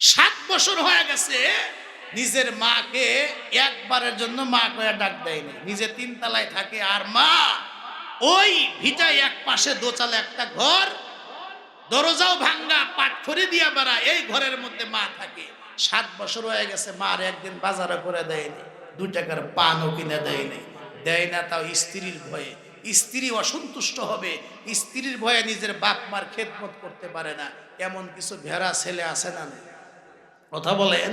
সাত বছর হয়ে গেছে, নিজের মাকে একবারের জন্য মা কয়ে ডাক দেয়নি নিজে তিন তলায় থাকে, আর মা ওই ভিটায় এক পাশে দোচালে একটা ঘর, দরজাও ভাঙ্গা, পাটখড়ি দিয়া বেড়া এই ঘরের মধ্যে মা থাকে। সাত বছর হয়ে গেছে, মার একদিন বাজারে করে দেয়নি দু টাকার পানও কিনে দেয়নি দেয় না তাও স্ত্রীর ভয়ে। স্ত্রী অসন্তুষ্ট হবে, স্ত্রীর ভয়ে নিজের বাপ মার খেদমত করতে পারে না। এমন কিছু ভেড়া ছেলে আছে না? কথা বলেন,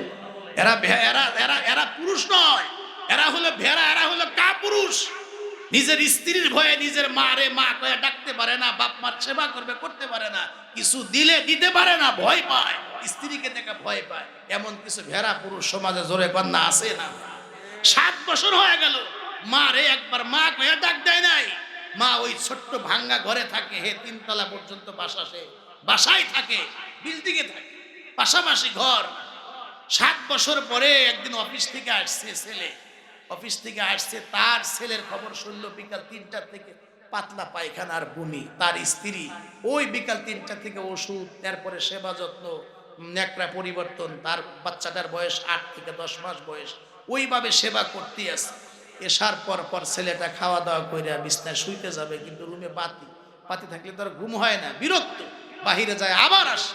এরা এরা এরা এরা পুরুষ নয়। এরা হলো ভেড়া, এরা হলো কা পুরুষ নিজের স্ত্রীর ভয়ে নিজের মা রে মা কয়ে ডাকতে পারে না, বাপ মার সেবা করবে, করতে পারে না। কিছু দিলে দিতে পারে না, ভয় পায়। স্ত্রীকে দেখে ভয় পায়। এমন কিছু ভেড়া পুরুষ সমাজে জোরে কন্যা আছে না? সাত বছর হয়ে গেল, মা রে একবার মা কয়ে ডাক দেয় নাই। মা ওই ছোট্ট ভাঙ্গা ঘরে থাকে, হে তিনতলা পর্যন্ত বাসা সে। বাসায় থাকে বিল্ডিং এ থাকে, পাশাপাশি ঘর। সাত বছর পরে একদিন অফিস থেকে আসছে ছেলে। অফিস থেকে আসছে, তার ছেলের খবর শুনল বিকাল তিনটার থেকে। পাতলা পায়খানার বমি, তার স্ত্রী। ওই বিকাল তিনটা থেকে ওষুধ, তারপরে সেবা যত্ন, ন্যাকড়া পরিবর্তন, তার বাচ্চাটার বয়স আট থেকে দশ মাস বয়স। ওইভাবে সেবা করতে আসে এসার পর পর ছেলেটা খাওয়া দাওয়া করে বিছনায় শুইতে যাবে, কিন্তু রুমে বাতি। বাতি থাকলে তার ঘুম হয় না, বিরক্ত। বাহিরে যায়, আবার আসে।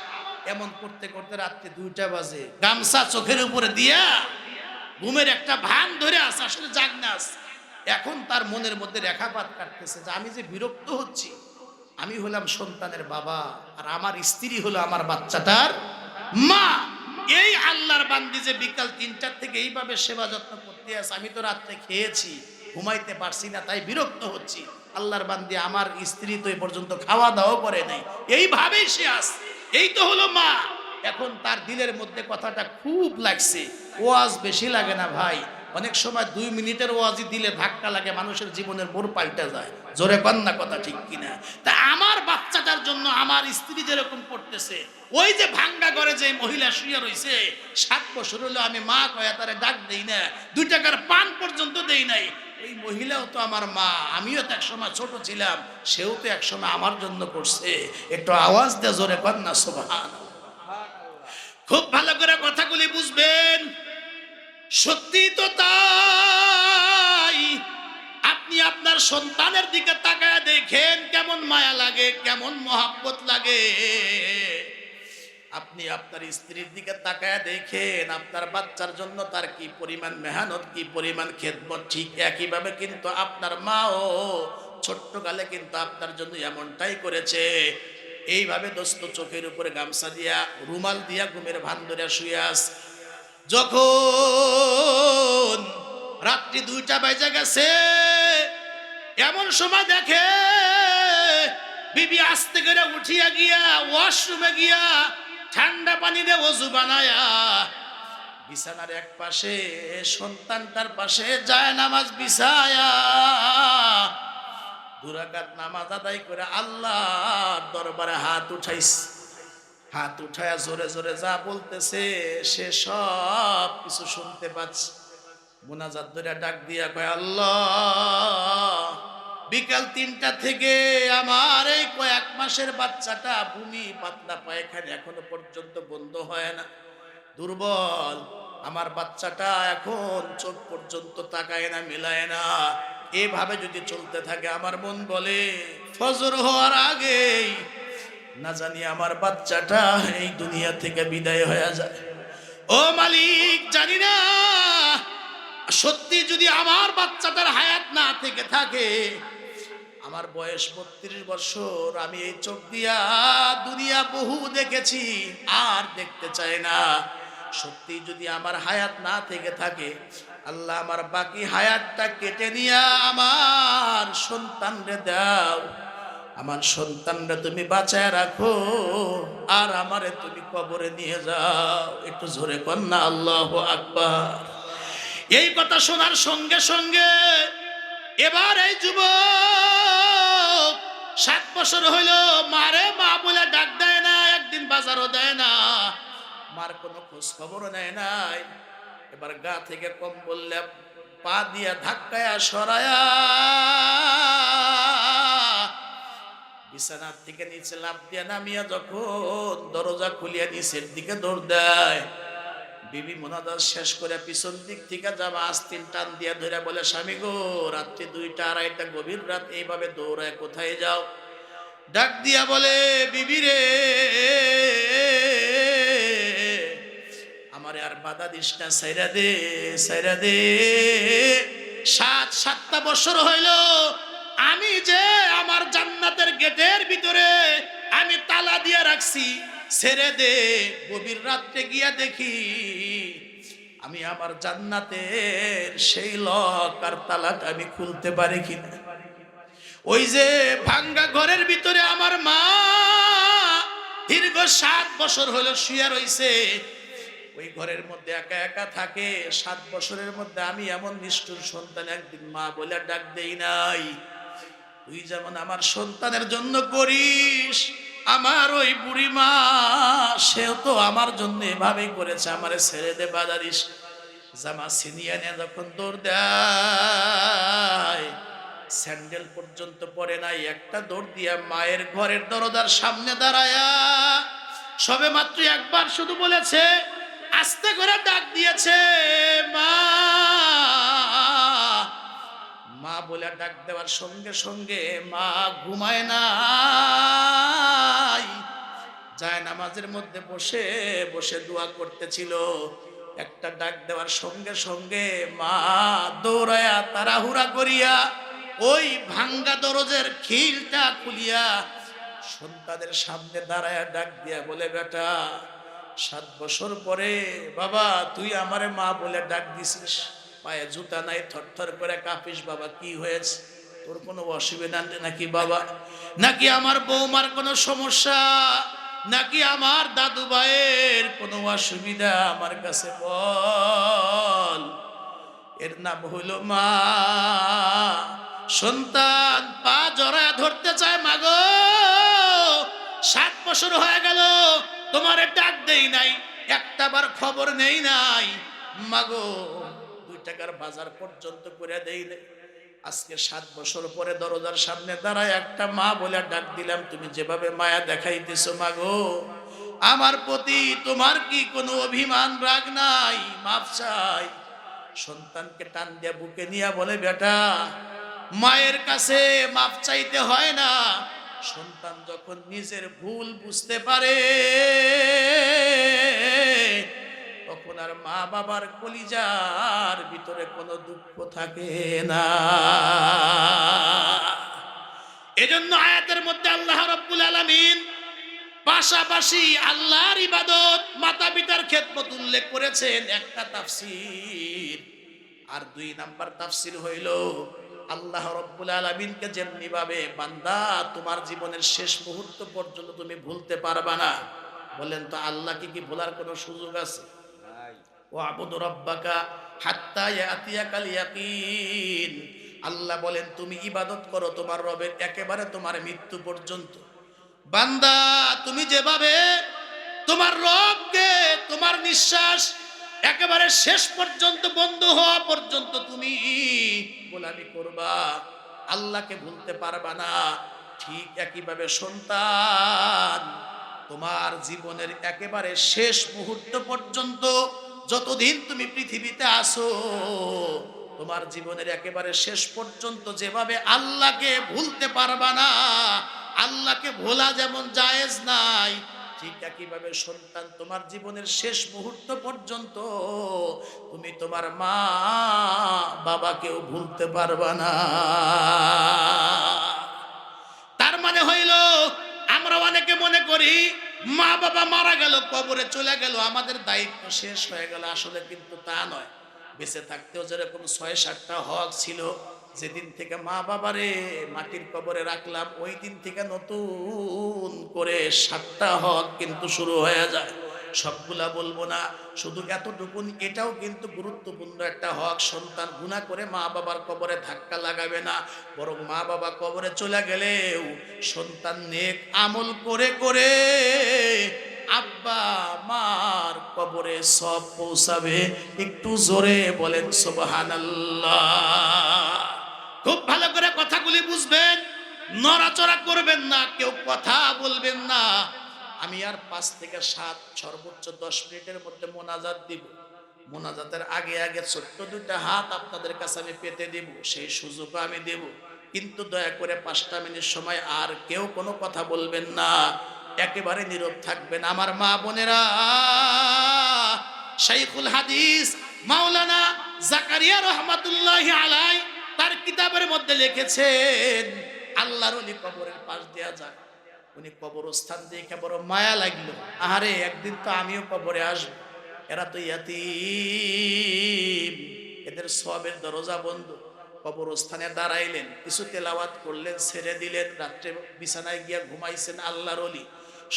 এমন করতে করতে রাত্রে দুইটা বাজে। গামছা চোখের উপরে দিয়া ঘুমের একটা ভান ধরে আস, আসলে জাগনাস এখন তার মনের মধ্যে রেখাপাত কাটতেছে যে আমি যে বিরক্ত হচ্ছি, আমি হলাম সন্তানের বাবা আর আমার স্ত্রী হলো আমার বাচ্চাটার মা। এই আল্লাহর বান্দি যে বিকাল তিনটার থেকে এইভাবে সেবা যত্ন করতে আছে আমি তো রাত্রে খেয়েছি, ঘুমাইতে পারছি না, তাই বিরক্ত হচ্ছি। আল্লাহর বান্দি আমার স্ত্রী তো এই পর্যন্ত খাওয়া দাওয়া করে নাই। এইভাবেই সে আস। এই তো হলো মা। এখন তার দিলের মধ্যে কথাটা খুব লাগছে। ওয়াজ বেশি লাগে না ভাই। অনেক সময় দুই মিনিটের ওয়াজই দিলে ধাক্কা লাগে, মানুষের জীবনের মোড় পাল্টে যায়। জোরে কন্যা কথা ঠিক কিনা। তা আমার বাচ্চাটার জন্য আমার স্ত্রী যেরকম করতেছে, ওই যে ভাঙ্গা করে যে মহিলা শুয়ে রইছে, সাত বছর হলো আমি মা কয়া তারে ডাক দেই না, দুই টাকার পান পর্যন্ত দেই নাই। ওই মহিলাও তো আমার মা। আমিও তো একসময় ছোট ছিলাম, সেও তো একসময় আমার জন্য করছে। একটু আওয়াজ দেয় জোরে কন্যা সোভান খুব ভালো করে কথাগুলি বুঝবেন। সত্যি তো তাই। আপনি আপনার সন্তানের দিকে তাকায় দেখেন কেমন মায়া লাগে, কেমন মহাব্বত লাগে। আপনি আপনার স্ত্রীর দিকে তাকায় দেখেন, আপনার বাচ্চার জন্য তার কি পরিমাণ মেহনত, কি পরিমাণ খেদমত? ঠিক একইভাবে কিন্তু আপনার মাও ছোট্টকালে কিন্তু আপনার জন্য এমনটাই করেছে। এইভাবে দোস্ত চোখের উপরে গামছা দিয়া, রুমাল দিয়া ঘুমের ভান ধরে শুয়ে আস। যখন রাত্রি দুইটা বাজে গেছে, এমন সময় দেখে বিবি আস্তে করে উঠিয়া গিয়া ওয়াশরুমে গিয়া ঠান্ডা পানি দিয়ে ওজু বানায়া বিছানার এক পাশে সন্তানটার পাশে যায় নামাজ বিছায়া। দুরাকাত নামাজ আদায় করে আল্লাহর দরবারে হাত উঠাইস। হাত উঠায়া জোরে জোরে যা বলতেছে, সে সব কিছু শুনতে পাচ্ছে। মোনাজাত ধরে ডাক দিয়া কয়, আল্লাহ বিকাল তিনটা থেকে আমার এই কয়েক মাসের বাচ্চাটা ভূমি পাতলা পায়খানা এখনও পর্যন্ত বন্ধ হয় না। দুর্বল। আমার বাচ্চাটা এখন চোখ পর্যন্ত তাকায় না, মেলায় না। এভাবে যদি চলতে থাকে, আমার মন বলে, ফজর হওয়ার আগেই না জানি আমার বাচ্চাটা এই দুনিয়া থেকে বিদায় হয়ে যায়। ও মালিক, জানি না। সত্যি যদি আমার বাচ্চাটার হায়াত না থেকে থাকে আমার বয়স বত্রিশ বছর, আমি এই চোখ দিয়া দুনিয়া বহু দেখেছি, আর দেখতে চাই না। সত্যি যদি আমার হায়াত না থেকে থাকে, আল্লাহ আমার বাকি হায়াতটা কেটে নিয়া আমার সন্তানরে দাও। আমার সন্তানরা তুমি বাঁচায় রাখো, আর আমারে তুমি কবরে নিয়ে যাও। একটু জোরে কন্যা আল্লাহ আকবার। এই কথা শোনার সঙ্গে সঙ্গে এবার এই যুবক সাত বছর হইল মারে মা বলে ডাক দেয় না, একদিন বাজারও দেয় না। মার কোনো খোঁজ খবরও নেয় নাই। এবার গা থেকে কম বললে পা দিয়া ধাক্কায়া সরায়া বিছানার থেকে নিচে লাভ দিয়া নামিয়া যখন দরজা খুলিয়া নিচের দিকে দৌড় দেয়। বিবি মোনাদার শেষ করে পিছন দিক থেকে যাবা, আস্তিন টান দিয়া ধরে বলে, স্বামী গো, রাত্রি দুইটা আড়াইটা গভীর রাত, এইভাবে দৌড়ায় কোথায় যাও? ডাক দিয়া বলে, বিবি রে, আমারে আর বাধা দিস না, সাইরা দে সাইরা দে। সাত সাতটা বছর হইল, আমি যে আমার জান্নাতের গেটের ভিতরে আমি তালা দিয়ে রাখছি ছেড়ে দে, গভীর রাত্রে গিয়া দেখি আমি আমার জান্নাতের সেই লক আর তালাটা আমি খুলতে পারি কিনা। ওই যে ভাঙ্গা ঘরের ভিতরে আমার মা দীর্ঘ সাত বছর হলো শুয়ে রইছে। ওই ঘরের মধ্যে একা একা থাকে, সাত বছরের মধ্যে আমি এমন নিষ্ঠুর সন্তান একদিন মা বলে ডাক দেই নাই। তুই যেমন আমার সন্তানের জন্য করিস আমার ওই বুড়ি মা সেও তো আমার জন্য এভাবেই করেছে, আমারে ছেড়ে দে বাজারিস। জামা ছিনিয়ে নিয়ে যখন দৌড় দেয়, স্যান্ডেল পর্যন্ত পরে নাই, একটা দৌড় দিয়া মায়ের ঘরের দরজার সামনে দাঁড়ায়া, সবে মাত্র একবার শুধু বলেছে, আস্তে করে ডাক দিয়েছে ডাক দেওয়ার সঙ্গে সঙ্গে মা ঘুমায় নাই। যায় নামাজের মধ্যে বসে বসে দোয়া করতেছিল। একটা ডাক দেওয়ার সঙ্গে সঙ্গে মা দৌড়ায়া তাড়াহুড়া করিয়া ওই ভাঙ্গা দরজের খিলটা খুলিয়া সন্তানের সামনে দাঁড়ায় ডাক দিয়া বলে, বেটা, সাত বছর পরে বাবা, তুই আমারে মা বলে ডাক দিছিস। পায়ে জুতা নাই, থরথর করে কাঁপিস, বাবা, কি হয়েছে? তোর কোনো অসুবিধা নাকি, বাবা? নাকি আমার বৌমার কোনো সমস্যা? নাকি আমার দাদু ভাইয়ের কোনো অসুবিধা? আমার কাছে বল। এর নাম হইল মা। সন্তান পা জড়া ধরতে চায় মাগো সাত বছর হয়ে গেল, তোমার ডাক দেই নাই একটা বার খবর নেই নাই। মাগো টাকার বাজার পর্যন্ত করে দেইলে আজকে সাত বছর পরে দরজার সামনে দাঁড়ায় একটা মা বলে ডাক দিলাম, তুমি যেভাবে মায়া দেখাইতেছো মাগো, আমার প্রতি তোমার কি কোনো অভিমান রাগ নাই? মাপ চাই। সন্তানকে টান দিয়া বুকে নিয়ে বলে, বেটা, মায়ের কাছে মাপ চাইতে হয় না। সন্তান যখন নিজের ভুল বুঝতে পারে আর মা বাবার কলিজার ভিতরে কোনো দুঃখ থাকে না। এজন্য আয়াতের মধ্যে আল্লাহ রব্বুল আলামিন পাশাপাশি আল্লাহর ইবাদত মাতা পিতার খেদমত উল্লেখ করেছেন একটা তাফসীর। আর দুই নাম্বার তাফসীর হইল, আল্লাহ রব্বুল আলমিনকে যেমনি ভাবে বান্দা, তোমার জীবনের শেষ মুহূর্ত পর্যন্ত তুমি ভুলতে পারবা না। বলেন তো, আল্লাহকে কি ভোলার কোনো সুযোগ আছে? ও আবুদ রব্বাকা হাত্তা ইয়াতিয়াকাল ইয়াকিন আল্লাহ বলেন, তুমি ইবাদত করো তোমার রবের একেবারে তোমার মৃত্যু পর্যন্ত। বান্দা, তুমি যেভাবে তোমার রবকে তোমার নিঃশ্বাস একেবারে শেষ পর্যন্ত বন্ধ হওয়া পর্যন্ত তুমি গোলামি করবা। আল্লাহকে ভুলতে পারবা না। ঠিক একইভাবে সন্তান, তোমার জীবনের একেবারে শেষ মুহূর্ত পর্যন্ত যতদিন তুমি পৃথিবীতে আসো তোমার জীবনের একেবারে শেষ পর্যন্ত যেভাবে আল্লাহকে ভুলতে পারবা না, আল্লাহকে ভোলা যেমন জায়েজ নাই, ঠিক সন্তান তোমার জীবনের শেষ মুহূর্ত পর্যন্ত তুমি তোমার মা বাবাকেও ভুলতে পারবা না। তার মানে হইল, আমরা অনেকে মনে করি মা বাবা মারা গেল, কবরে চলে গেল, আমাদের দায়িত্ব শেষ হয়ে গেল। আসলে কিন্তু তা নয়। বেঁচে থাকতেও যেরকম ছয়, সাতটা হক ছিল, যেদিন থেকে মা বাবারে মাটির কবরে রাখলাম, ওই দিন থেকে নতুন করে সাতটা হক কিন্তু শুরু হয়ে যায়। সবগুলা বলব না। শুধু এতটুকুন, এটাও কিন্তু গুরুত্বপূর্ণ একটা হক। সন্তান গুণা করে মা বাবার কবরে ধাক্কা লাগাবে না। বরং মা বাবা কবরে চলে গেলেও সন্তান নেক আমল করে করে আব্বা মার কবরে সব পৌঁছাবে। একটু জোরে বলেন, সোবহানাল্লাহ। খুব ভালো করে কথাগুলি বুঝবেন, নড়াচড়া করবেন না, কেউ কথা বলবেন না। আমি আর পাঁচ থেকে সাত, সর্বোচ্চ দশ মিনিটের মধ্যে মোনাজাত দিব। মোনাজাতের আগে আগে ছোট্ট দুইটা হাত আপনাদের কাছে আমি পেতে দেব, সেই সুযোগও আমি দেব। কিন্তু দয়া করে পাঁচটা মিনিট সময় আর কেউ কোনো কথা বলবেন না। একেবারে নীরব থাকবেন আমার মা বোনেরা। শাইখুল হাদিস মাওলানা জাকারিয়া রহমাতুল্লাহ আলাই তার কিতাবের মধ্যে লিখেছেন, আল্লাহর অলি কবরের পাশ দেয়া যায় উনি কবরস্থান দেখে বড় মায়া লাগল। আহারে, একদিন তো আমিও কবরে আসব। এরা তো ইয়াতিম। এদের সবের দরজা বন্ধ। কবরস্থানে দাঁড়াইলেন, কিছু তেলাওয়াত করলেন, ছেড়ে দিলেন। রাত্রে বিছানায় গিয়া ঘুমাইছেন আল্লাহর অলি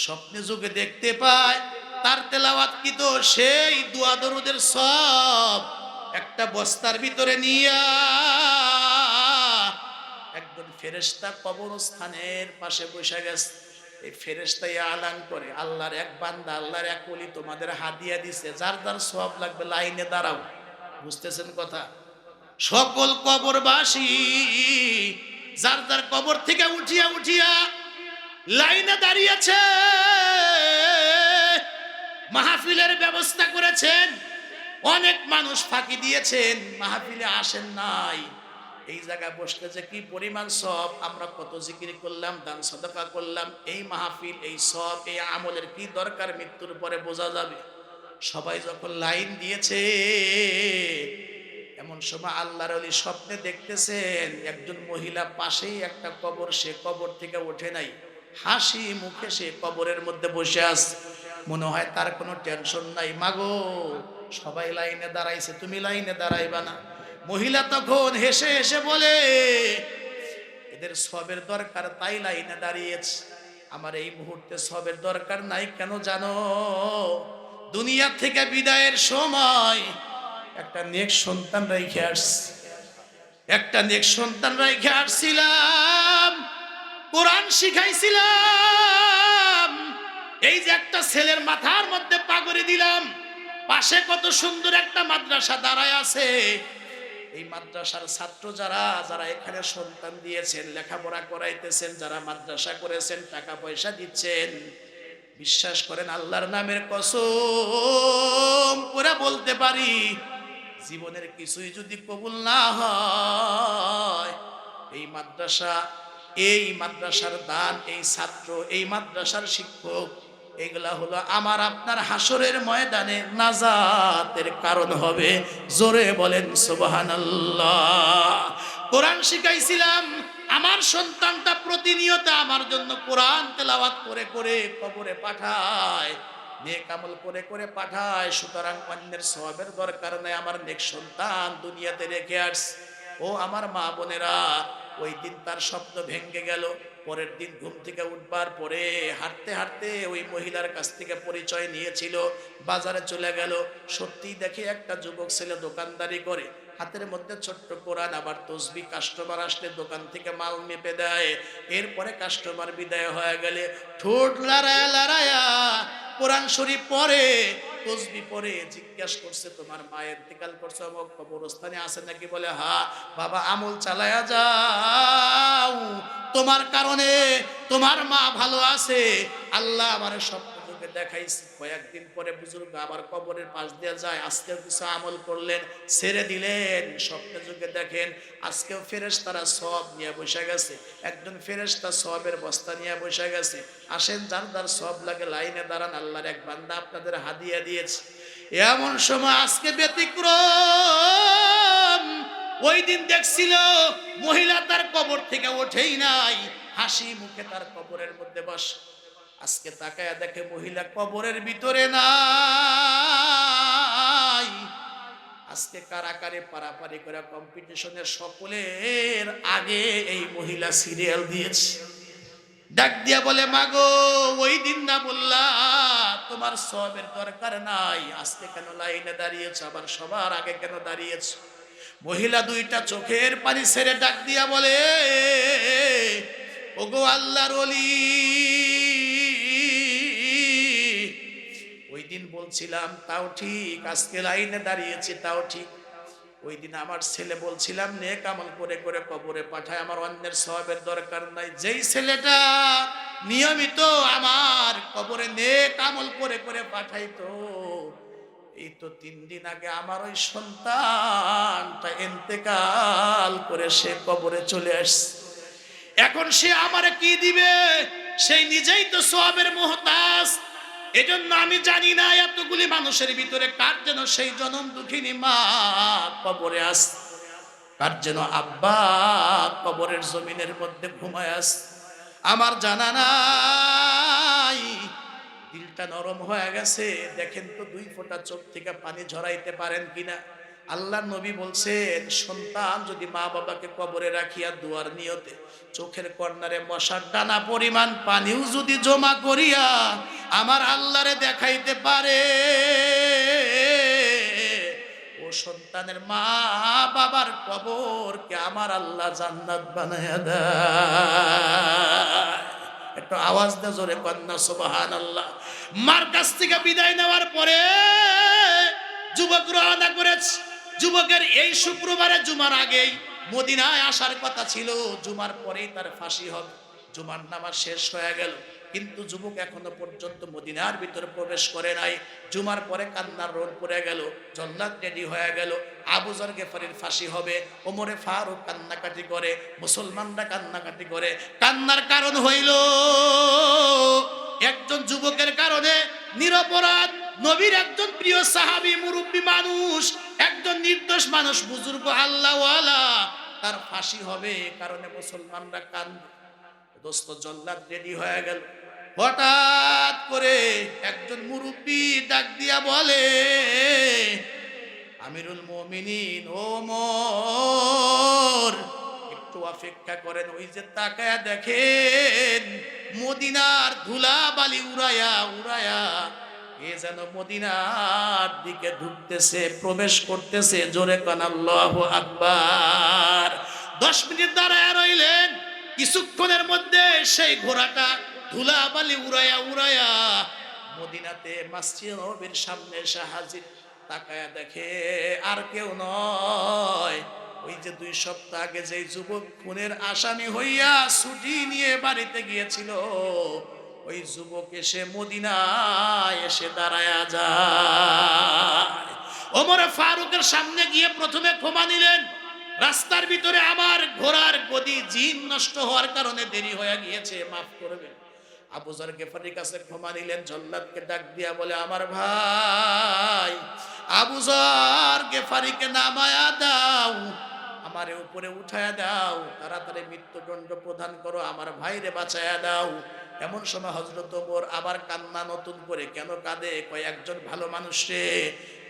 স্বপ্নে যুগে দেখতে পায়, তার তেলাওয়াত কি তো? সেই দুয়া দরুদের সব একটা বস্তার ভিতরে নিয়া একজন ফেরেস্তা কবরস্থানের পাশে বসে গেছে। এই ফেরেস্তাই আলান করে, আল্লাহর এক বান্দা, আল্লাহর এক অলি তোমাদের হাদিয়া দিছে, যার যার সব লাগবে লাইনে দাঁড়াও। বুঝতেছেন কথা? সকল কবরবাসী, যার যার কবর থেকে উঠিয়া উঠিয়া লাইনে দাঁড়িয়েছে, মাহফিলের ব্যবস্থা করেছেন, অনেক মানুষ ফাঁকি দিয়েছেন, মাহফিলে আসেন নাই। এই জায়গায় বসতে যে কি পরিমাণ সব, আমরা কত জিকির করলাম, দান সদকা করলাম, এই মাহফিল, এই সব, এই আমলের কি দরকার, মৃত্যুর পরে বোঝা যাবে। সবাই যখন লাইন দিয়েছে, এমন সময় আল্লাহর আলী স্বপ্নে দেখতেছেন, একজন মহিলা পাশেই একটা কবর, সে কবর থেকে ওঠে নাই। হাসি মুখে সে কবরের মধ্যে বসে আছে। মনে হয় তার কোনো টেনশন নাই। মাগো, সবাই লাইনে দাঁড়াইছে, তুমি লাইনে দাঁড়াইবা না। মহিলা তখন হেসে হেসে বলে, এদের সবের দরকার তাই লাইনে দাঁড়িয়েছে। আমার এই মুহূর্তে সবের দরকার নাই, কেন জানো? দুনিয়া থেকে বিদায়ের সময় একটা নেক সন্তান রেখে আসছি। একটা নেক সন্তান রেখে আসছিলাম, কোরআন শিখাইছিলাম। এই যে একটা ছেলের মাথার মধ্যে পাগড়ি দিলাম, পাশে কত সুন্দর একটা মাদ্রাসা দাঁড়ায় আছে। এই মাদ্রাসার ছাত্র যারা যারা এখানে সন্তান দিয়েছেন, লেখাপড়া করাইতেছেন, যারা মাদ্রাসা করেছেন, টাকা পয়সা দিচ্ছেন, বিশ্বাস করেন আল্লাহর নামের কসম করে বলতে পারি, জীবনের কিছুই যদি কবুল না হয়, এই মাদ্রাসা, এই মাদ্রাসার দান, এই ছাত্র, এই মাদ্রাসার শিক্ষক এগুলা হলো আমার আপনার হাসরের ময়দানে নাজাতের কারণ হবে। জোরে বলেন, সুবহানাল্লাহ। কোরআন শিখাইছিলাম, আমার সন্তানটা প্রতিনিয়ত আমার জন্য কোরআন তেলাওয়াত করে করে কবরে পাঠায়, নেক আমল করে করে পাঠায়। সুতরাং অন্যের সবের দরকার নেই, আমার নেক সন্তান দুনিয়াতে রেখে আস ও আমার মা বোনেরা, ওই দিন তার স্বপ্ন ভেঙ্গে গেল। পরের দিন ঘুম থেকে উঠবার পরে হাঁটতে হাঁটতে ওই মহিলার কাছ থেকে পরিচয় নিয়েছিল, বাজারে চলে গেল। সত্যি দেখে একটা যুবক ছেলে দোকানদারি করে, হাতের মধ্যে ছোট্ট কোরআন, আবার তসবি, কাস্টমার আসলে দোকান থেকে মাল মেপে দেয়। এরপরে কাস্টমার বিদায় হয়ে গেলে, ঠোঁট লড়ায়া লড়ায়া কোরআন শরীফ পরে তসবি পরে জিজ্ঞাসা করছে, তোমার মায়ের ইন্তেকাল করছে অমুক কবরস্থানে আছে নাকি? বলে, হা, বাবা আমল চালায়া যাও। তোমার কারণে তোমার মা ভালো আছে। আল্লাহ আমার যুগে দেখাইছে। কয়েকদিন পরে বুজুর্গ আবার কবরের পাশ দিয়ে যায়, আজকেও কিছু আমল করলেন, ছেড়ে দিলেন। স্বপ্নে যুগে দেখেন, আজকেও ফেরেস তারা সব নিয়ে বসে গেছে। একজন ফেরেস্তা সবের বস্তা নিয়ে বসে গেছে। আসেন, যার যার সব লাগে লাইনে দাঁড়ান, আল্লাহর এক বান্দা আপনাদের হাদিয়া দিয়েছে। এমন সময় আজকে ব্যতিক্রম। ওই দিন দেখছিল, মহিলা তার কবর থেকে ওঠেই নাই, হাসি মুখে তার কবরের মধ্যে বস। আজকে তাকায় দেখে মহিলা কবরের ভিতরে নাই। আজকে কারাকারে পারাপারি করে কম্পিটিশনের সকলের আগে এই মহিলা সিরিয়াল দিয়েছে। ডাক দিয়া বলে, মাগো, ওই দিন না বললা, তোমার সবের দরকার নাই। আজকে কেন লাইনে দাঁড়িয়েছ? আবার সবার আগে কেন দাঁড়িয়েছ? মহিলা দুইটা চোখের পানি ছেড়ে ডাক দিয়া বলে, ওগো আল্লাহর অলি বলছিলাম, তাও ঠিক, আজকে লাইনে দাঁড়িয়েছি, তাও ঠিক। ওই দিন আমার ছেলে বলছিলাম নে আমল করে করে কবরে পাঠায়, আমার অন্যের সবের দরকার নাই। যেই ছেলেটা নিয়মিত আমার কবরে নে কামল করে করে পাঠাইতো, এই তো তিন দিন আগে আমার ওই সন্তানটা এন্তেকাল করে সে কবরে চলে আসছে। এখন সে আমারে কি দিবে? সেই নিজেই তো সবের মোহতাজ। এজন্য আমি জানি না এতগুলি মানুষের ভিতরে কার যেন সেই জনম দুঃখিনী মা কবরে আস, কার যেন আব্বা কবরের জমিনের মধ্যে ঘুমায় আস। আমার জানা নাই, দিলটা নরম হয়ে গেছে। দেখেন তো দুই ফোঁটা চোখ থেকে পানি ঝরাইতে পারেন কিনা। আল্লাহ নবী বলছেন, সন্তান যদি মা বাবাকে কবরে রাখিয়া দুয়ার নিয়তে চোখের কর্নারে মশার ডানা পরিমাণ পানিও যদি জমা করিয়া আমার আল্লাহরে দেখাইতে পারে, ও সন্তানের মা বাবার কবরকে আমার আল্লাহ জান্নাত বানায়া দেয়। একটু আওয়াজ দে জোরে কন্যা সুবাহান আল্লাহ মার কাছ থেকে বিদায় নেওয়ার পরে যুবক রওনা করেছে। যুবকের এই শুক্রবারে জুমার আগেই মদিনায় আসার কথা ছিল, জুমার পরেই তার ফাঁসি হবে। জুমার নামাজ শেষ হয়ে গেল। কিন্তু যুবক এখনও পর্যন্ত মদিনার ভিতরে প্রবেশ করে নাই। জুমার পরে কান্নার রোড পড়ে গেল, জল্লাদ রেডি হয়ে গেল। আবুজর গেফারির ফাঁসি হবে। ওমরে ফারুক কান্নাকাটি করে, মুসলমানরা কান্নাকাটি করে। কান্নার কারণ হইল, একজন যুবকের কারণে নিরপরাধ নবীর একজন প্রিয় সাহাবি মুরব্বী মানুষ একজন নির্দোষ মানুষ, বুজুর্গ আল্লাহওয়ালা। তার ফাঁসি হবে কারণে মুসলমানরা কান্দে দোস্ত, জল্লাদ রেডি হয়ে গেল। হঠাৎ করে একজন মুরব্বী ডাক দিয়া বলে, আমিরুল মমিনিন, ও মোর, একটু অপেক্ষা করেন, ওই যে তাকায়া দেখেন, মদিনার ধুলা বালি উড়ায়া উড়ায়া এ যেন মদিনার দিকে ঢুকতেছে, প্রবেশ করতেছে, জোরে কান, আল্লাহ আকবার। দশ মিনিট দাঁড়ায় রইলেন। কিছুক্ষণের মধ্যে সেই ঘোড়াটা ধুলা বালি উড়াইয়া উড়াইয়া মদিনাতে মাসজিদ নবীর সামনে এসে হাজির। তাকায়া দেখে আর কেউ নয়। ওই যে দুই সপ্তাহ আগে যে যুবক খুনের আসামি হইয়া ছুটি নিয়ে বাড়িতে গিয়েছিল ওই যুবক এসে মদিনায় এসে দাঁড়ায়া যায়। ওমর ফারুকের সামনে গিয়ে প্রথমে ক্ষমা নিলেন। রাস্তার ভিতরে আমার ঘোড়ার গদি জিন নষ্ট হওয়ার কারণে দেরি হয়ে গিয়েছে, মাফ করবেন। আবুজার গেফারির কাছে ক্ষমা নিলেন, জল্লাদকে ডাক দিয়া বলে, আমার ভাই আবুজার গেফারিকে নামায়া দাও, আমারে উপরে উঠায়া দাও, তাড়াতাড়ি মৃত্যুদণ্ড প্রদান করো, আমার ভাইরে বাঁচায়া দাও। এমন সময় হজরত ওমর আবার কান্না নতুন করে, কেন কাঁদে? কয়েকজন ভালো মানুষে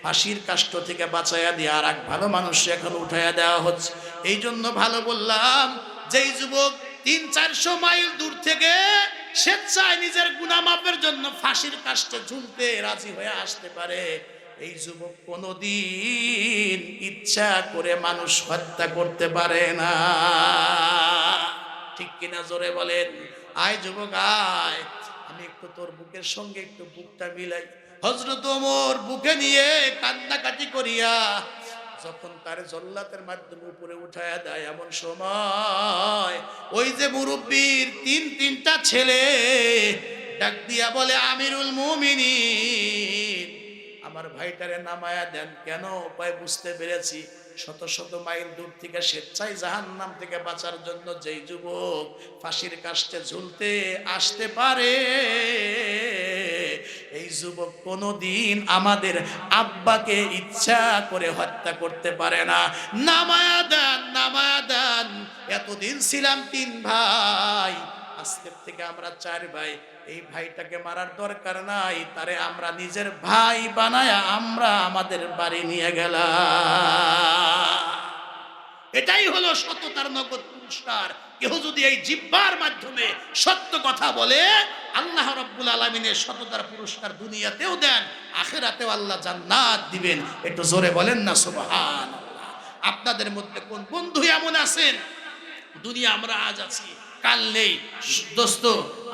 ফাঁসির কাষ্ট থেকে বাঁচাইয়া দিয়ে আর এক ভালো মানুষ এখন উঠাইয়া দেওয়া হচ্ছে। এই জন্য ভালো বললাম, যেই যুবক তিন চারশো মাইল দূর থেকে স্বেচ্ছায় নিজের গুনামাপের জন্য ফাঁসির কাষ্টে ঝুলতে রাজি হয়ে আসতে পারে, এই যুবক কোনোদিন ইচ্ছা করে মানুষ হত্যা করতে পারে না। ঠিক কিনা জোরে বলেন? আয় যুবক, আয়। আমি একটু তোর বুকের সঙ্গে একটু বুকটা মিলাই। হজরত ওমর বুকে নিয়ে কান্নাকাটি করিয়া যখন তার জল্লাতের মাধ্যমে উপরে উঠায় দেয় এমন সময়, ওই যে মুরব্বীর তিন তিনটা ছেলে ডাক দিয়া বলে, আমিরুল মুমিনিন। আমার ভাইটারে নামায়া দেন। কেন? উপায় বুঝতে পেরেছি। শত শত মাইল দূর থেকে স্বেচ্ছায় জাহান নাম থেকে বাঁচার জন্য যেই যুবক ফাঁসির কাষ্টে ঝুলতে আসতে পারে, এই যুবক কোনোদিন আমাদের আব্বাকে ইচ্ছা করে হত্যা করতে পারে না। নামায়া দেন নামায়া দেন। এতদিন ছিলাম তিন ভাই, আজকের থেকে আমরা চার ভাই। এই ভাইটাকে মারার দরকার নাই, তারে আমরা নিজের ভাই বানায়া আমরা আমাদের বাড়ি নিয়ে গেলাম। এটাই হলো সততার নগদ পুরস্কার। কেউ যদি এই জিব্বার মাধ্যমে সত্য কথা বলে, আল্লাহ রব্বুল আলমিনের সততার পুরস্কার দুনিয়াতেও দেন, আখেরাতেও আল্লাহ জান্নাত দিবেন। একটু জোরে বলেন না সুবহান আপনাদের মধ্যে কোন বন্ধু এমন আছেন? দুনিয়া আমরা আজ আছি, কাল নেই। দোস্ত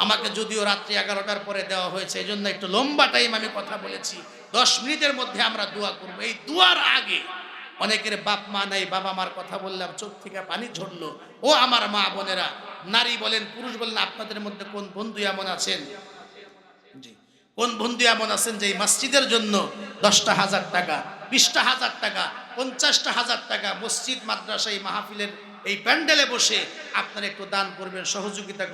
আমাকে যদিও রাত্রি এগারোটার পরে দেওয়া হয়েছে এই জন্য একটু লম্বা টাইম আমি কথা বলেছি। দশ মিনিটের মধ্যে আমরা দোয়া করব। এই দোয়ার আগে অনেকের বাপ মা নাই, বাবা মার কথা বললাম, চোখ থেকে পানি ঝরলো। ও আমার মা বোনেরা, নারী বলেন, পুরুষ বলেন, আপনাদের মধ্যে কোন বন্ধু এমন আছেন? জি, কোন বন্ধু এমন আছেন যে এই মসজিদের জন্য দশটা হাজার টাকা, বিশটা হাজার টাকা, পঞ্চাশটা হাজার টাকা মসজিদ, মাদ্রাসা, এই মাহফিলের এই প্যান্ডেলে বসে আপনারা একটু দান করবেন, সহযোগিতা করবেন।